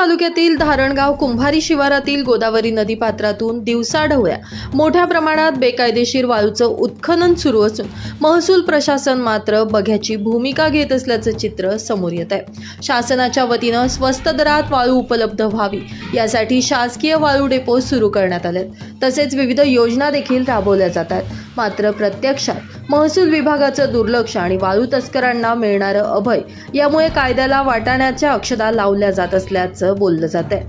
तालुक्यातील धारणगाव कुंभारी शिवारातील गोदावरी नदी पात्रातून दिवसाढवळ्या मोठ्या प्रमाणात बेकायदेशीर वाळूचं उत्खनन सुरू असून महसूल प्रशासन मात्र बघ्याची भूमिका घेत असल्याचं चित्र समोर येत आहे. शासनाच्या वतीनं स्वस्त दरात वाळू उपलब्ध व्हावी यासाठी शासकीय वाळू डेपो सुरू करण्यात आले तसेच विविध योजना देखील राबवल्या जातात. मात्र प्रत्यक्षात महसूल विभागाचं दुर्लक्ष आणि वाळू तस्करांना मिळणारं अभय यामुळे कायद्याला वाटाण्याच्या अक्षदा लावल्या जात असल्याचं बोललं जात आहे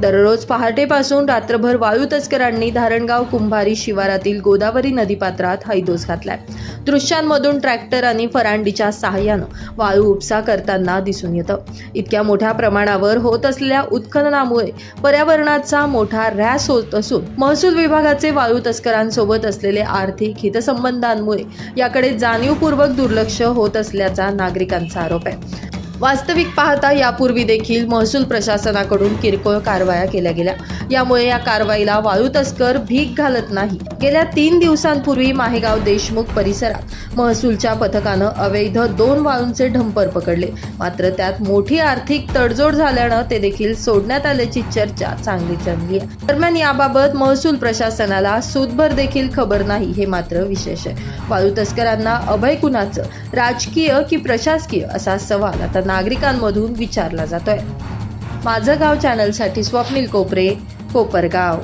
दररोज पहाटेपासून रात्रभर वाळू तस्करांनी धारणगाव कुंभारी शिवारातील गोदावरी नदीपात्रात हैदोस घातलाय. दृश्यांमधून ट्रॅक्टर आणि फरांडीच्या सहाय्यानं वाळू उपसा करताना दिसून येतं. इतक्या मोठ्या प्रमाणावर होत असलेल्या उत्खननामुळे पर्यावरणाचा मोठा रॅस होत असून महसूल विभागाचे वाळू तस्करांसोबत असलेले आर्थिक हितसंबंधांमुळे याकडे जाणीवपूर्वक दुर्लक्ष होत असल्याचा नागरिकांचा आरोप आहे. वास्तविक पाहता यापूर्वी देखील महसूल प्रशासनाकडून किरकोळ कारवाया केल्या गेल्या. यामुळे या कारवाईला वाळू तस्कर भीक घालत नाही. गेल्या तीन दिवसांपूर्वी माहेगाव देशमुख परिसरात महसूलच्या पथकानं अवैध दोन वाळूंचे ढंपर पकडले. मात्र त्यात मोठी आर्थिक तडजोड झाल्यानं ते देखील सोडण्यात आल्याची चर्चा चांगली चालली आहे. दरम्यान याबाबत महसूल प्रशासनाला सूदभर देखील खबर नाही हे मात्र विशेष आहे. वाळू तस्करांना अभय कुणाचं? राजकीय की प्रशासकीय? असा सवाल आता नागरिकांमधून विचारला जातोय. माझं गाव चॅनलसाठी स्वप्नील कोपरे कोपरगाव.